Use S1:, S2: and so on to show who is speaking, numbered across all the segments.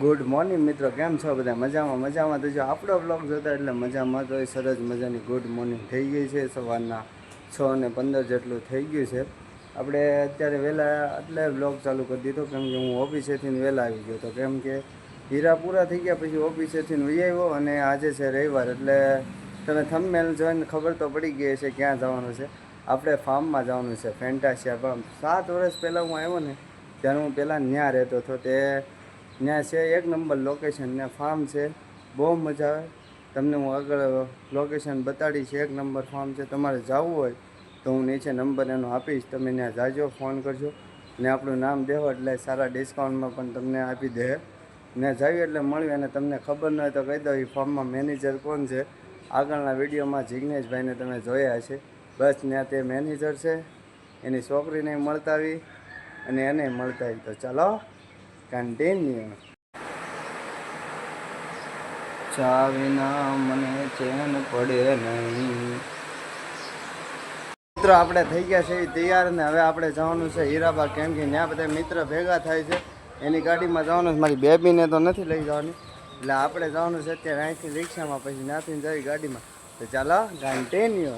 S1: Good morning મિત્રો. કેમ છો બધા? મજામાં? મજામાં તો જો આપણો બ્લોગ જોતા એટલે મજામાં તો સરસ મજાની ગુડ મોર્નિંગ થઈ ગઈ છે. સવારના છ ને પંદર જેટલું થઈ ગયું છે. આપણે અત્યારે વહેલા એટલે બ્લોગ ચાલુ કરી દીધો. કેમ કે હું ઓફિસેથી વહેલા આવી ગયો તો કેમ કે હીરા પૂરા થઈ ગયા પછી ઓફિસેથી વહી આવ્યો અને આજે છે રવિવાર. એટલે તમે થમમેલ જોઈને ખબર તો પડી ગઈ છે ક્યાં જવાનું છે. આપણે ફાર્મમાં જવાનું છે. ફેન્ટાસિયા ફાર્મ સાત વર્ષ પહેલાં હું આવ્યો ને, ત્યારે હું પહેલાં ત્યાં રહેતો હતો. તે ત્યાં છે, એક નંબર લોકેશન ત્યાં ફાર્મ છે. બહુ મજા આવે. તમને હું આગળ લોકેશન બતાડીશ, એક નંબર ફાર્મ છે. તમારે જવું હોય તો હું નીચે નંબર એનો આપીશ. તમે ત્યાં જાજો ફોન કરજો. ને આપણું નામ દેવો એટલે સારા ડિસ્કાઉન્ટમાં પણ તમને આપી દે. ને જાવી એટલે મળ્યું અને તમને ખબર ન હોય તો કહી દઉં એ ફોર્મમાં મેનેજર કોણ છે. આગળના વિડીયોમાં જિગ્નેશભાઈને તમે જોયા છે બસ, ત્યાં તે મેનેજર છે. એની છોકરીને મળતા આવી અને એને મળતા આવી તો ચાલો. કન્ટિન્યુ ચા વિના મને ચેન પડે નહીં. મિત્રો, આપણે થઈ ગયા છે તૈયાર ને હવે આપણે જવાનું છે હીરાબા કેમ કે ત્યાં બધા મિત્ર ભેગા થાય છે. એની ગાડીમાં જવાનું છે. મારી બેબીને તો નથી લઈ જવાની. એટલે આપણે જવાનું છે અત્યારે અહીંથી રિક્ષામાં, પછી ત્યાંથી જઈ ગાડીમાં. તો ચાલો કન્ટિન્યુ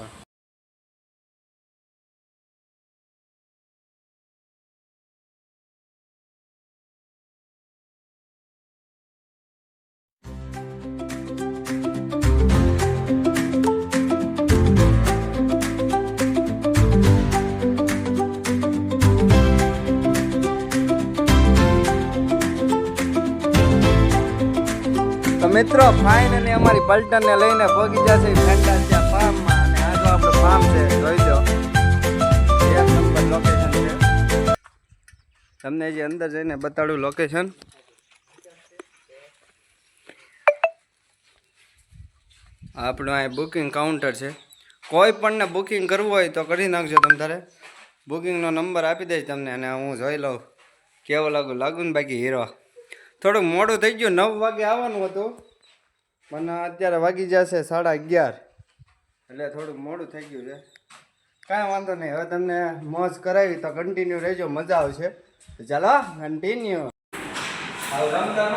S1: તો મિત્રો ફાઇનલી અમારી પલટનને લઈને પહોંચી જશે ફેન્ટાસિયા ફાર્મમાં અને આ આપણે ફાર્મ છે, જોઈ નંબર લોકેશન તમને જે અંદર જઈને બતાડું લોકેશન આપણું અહીં બુકિંગ કાઉન્ટર છે. કોઈ પણને બુકિંગ કરવું હોય તો કરી નાખજો તમ તારે. બુકિંગનો નંબર આપી દઈશ તમને અને હું જોઈ લઉં. કેવો લાગુ? લાગુ ને બાકી હીરો. થોડુંક મોડું થઈ ગયું નવ વાગે આવવાનું હતું. પણ અત્યારે વાગી જશે સાડા અગિયાર. એટલે થોડુંક મોડું થઈ ગયું છે. કાંઈ વાંધો નહીં. હવે તમને મોજ કરાવી તો કન્ટિન્યુ રહેજો મજા આવશે. ચાલો કન્ટિન્યુ રમતા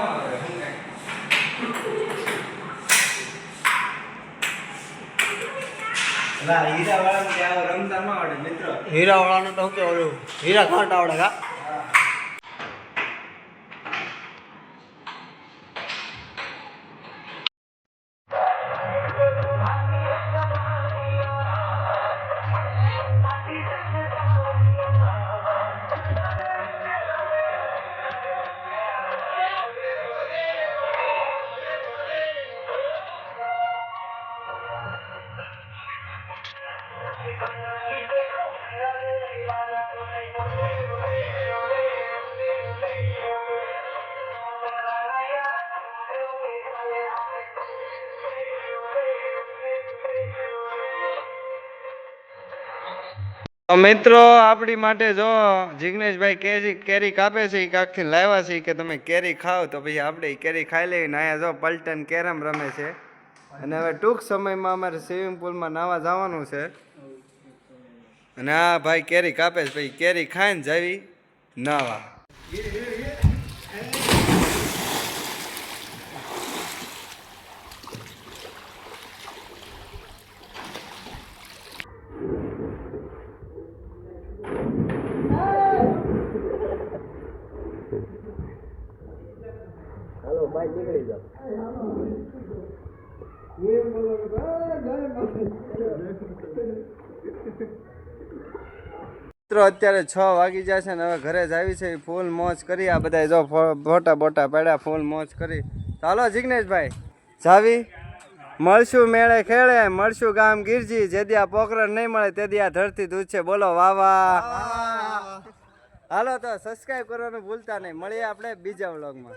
S2: હીરા વાળાનો તો શું કે ઓલું હીરા ઘાટ આવડે કા?
S1: મિત્રો, આપણી માટે જો જિગ્નેશભાઈ કેરી કેરી કાપે છે એ કાંકથી લાવ્યા છે કે તમે કેરી ખાઓ, તો પછી આપણે કેરી ખાઈ લેવી ને અહીંયા જો પલટન કેરમ રમે છે. અને હવે ટૂંક સમયમાં અમારે સ્વિમિંગ પુલમાં નાવા જવાનું છે. અને આ ભાઈ કેરી કાપે છે, પછી કેરી ખાઈને જાવી નાવા. મિત્રો અત્યારે છ વાગી જાય છે ને હવે ઘરે જ આવી છે. ફૂલ મોજ કરી આ બધા જો ફોટા બોટા પડ્યા ફૂલ મોજ કરી. ચાલો જિગ્નેશભાઈ જાવી. મળશું મેળે ખેડે મળશું ગામ ગીરજી. જે દી આ પોકરણ નહીં મળે તે દી આ ધરતી દૂધ છે બોલો વાવા હાલો તો સબસ્ક્રાઈબ કરવાનું ભૂલતા નહીં. મળીએ આપણે બીજા વ્લોગમાં